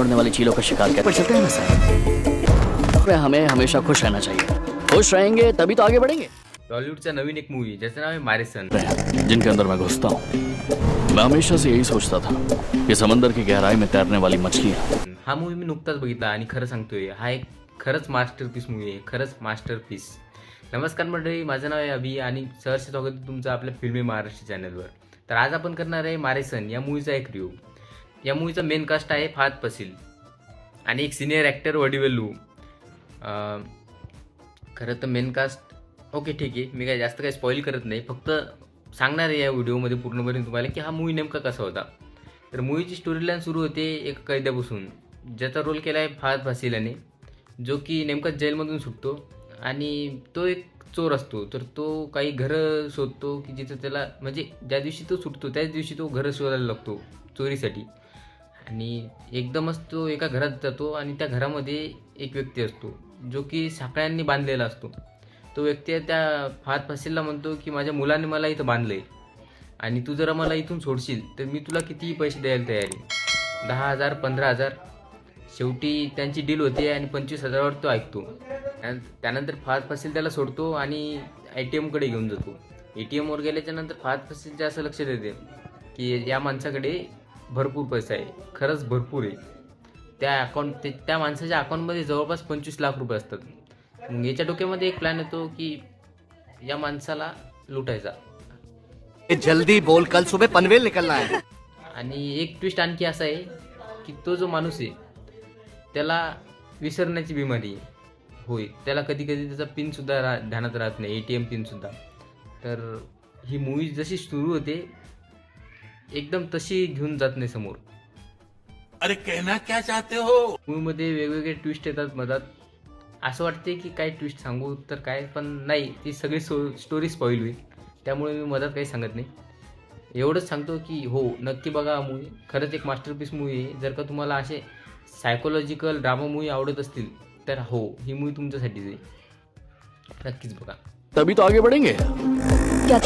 उड़ने वाली चीलों का शिकार कर चलते हैं ना सर हमें हमेशा खुश रहना चाहिए। खुश रहेंगे तभी तो आगे बढ़ेंगे। टॉलिवूडचा नवीन एक मूवी ज्याचं नाव हैं, जिनके अंदर मैं घुसता हूँ। मैं हमेशा से यही सोचता था कि समंदर की गहराई में तैरने वाली मछलियाँ। हा मूवी मी नुकताच बघितला आणि खरं सांगतोय हा। एक खरंच मास्टरपीस मूवी आहे खरंच मास्टरपीस नमस्कार मंडळी माझं नाव आहे अभि आणि सहर्ष स्वागत आहे तुमचं आपल्या फिल्मी महाराष्ट्र चॅनलवर तर आज आपण करणार आहे मारेसन या मूवीचा एक रिव्ह्यू या मूवीचा मेन कास्ट आहे फात पसील आणि एक सिनियर ॲक्टर वडिवेलू खरं तर मेन कास्ट ओके ठीक आहे. मी काय जास्त काही स्पॉईल करत नाही. फक्त सांगणार आहे या व्हिडिओमध्ये पूर्णपणे तुम्हाला की हा मूवी नेमका कसा होता. तर मूवीची स्टोरी लाईन सुरू होते एक कैद्यापासून. ज्याचा रोल केला आहे फाद फासील याने जो की नेमका जेलमधून सुटतो. आणि तो एक चोर असतो. तर तो काही घरं शोधतो की जिथं त्याला म्हणजे ज्या दिवशी तो सुटतो त्याच दिवशी तो घरं शोधायला लागतो चोरीसाठी. आणि एकदमच तो एका घरात जातो आणि त्या घरामध्ये एक व्यक्ती असतो जो की साखळ्यांनी बांधलेला असतो. तो व्यक्ती त्या फात फासीलला म्हणतो की माझ्या मुलाने मला इथं बांधलं आहे आणि तू जरा मला इथून सोडशील तर मी तुला कितीही पैसे द्यायला तयार आहे. दहा हजार पंधरा हजार. शेवटी त्यांची डील होते आणि पंचवीस हजारावर तो ऐकतो. त्यानंतर फात फसील त्याला सोडतो आणि ए टी एमकडे घेऊन जातो. ए टी एमवर गेल्याच्यानंतर फात फासीलचे असं लक्ष देते की या माणसाकडे भरपूर पैसा आहे. खरंच भरपूर आहे. त्या अकाउंट ते त्या माणसाच्या अकाउंटमध्ये जवळपास पंचवीस लाख रुपये असतात. मग याच्या डोक्यामध्ये एक प्लॅन येतो की या माणसाला लुटायचा. जल्दी बोल कल सुबह पनवेल निकलना है। आणि एक ट्विस्ट आणखी असा आहे की तो जो माणूस आहे त्याला विसरण्याची बिमारी आहे होय. त्याला कधी कधी त्याचा पिनसुद्धा रा ध्यानात राहत नाही ए टी एम पिनसुद्धा तर ही मूवी जशी सुरू होते एकदम तशी घेऊन जात नाही समोर. अरे कहना क्या चाहते हो? मूवीमध्ये वेगवेगळे ट्विस्ट येतात मधात. असं वाटते की काय ट्विस्ट सांगू तर काय पण नाही ती सगळी सो स्टोरी स्पॉईल होईल. त्यामुळे मी मधात काही सांगत नाही. एवढंच सांगतो की हो नक्की बघा हा मूवी खरंच एक मास्टरपीस मूवी आहे. जर का तुम्हाला असे सायकोलॉजिकल ड्रामा मूवी आवडत असतील तर हो ही मूवी तुमच्यासाठीच आहे. नक्कीच बघा. तभी तो आगे बढ़ेंगे. क्या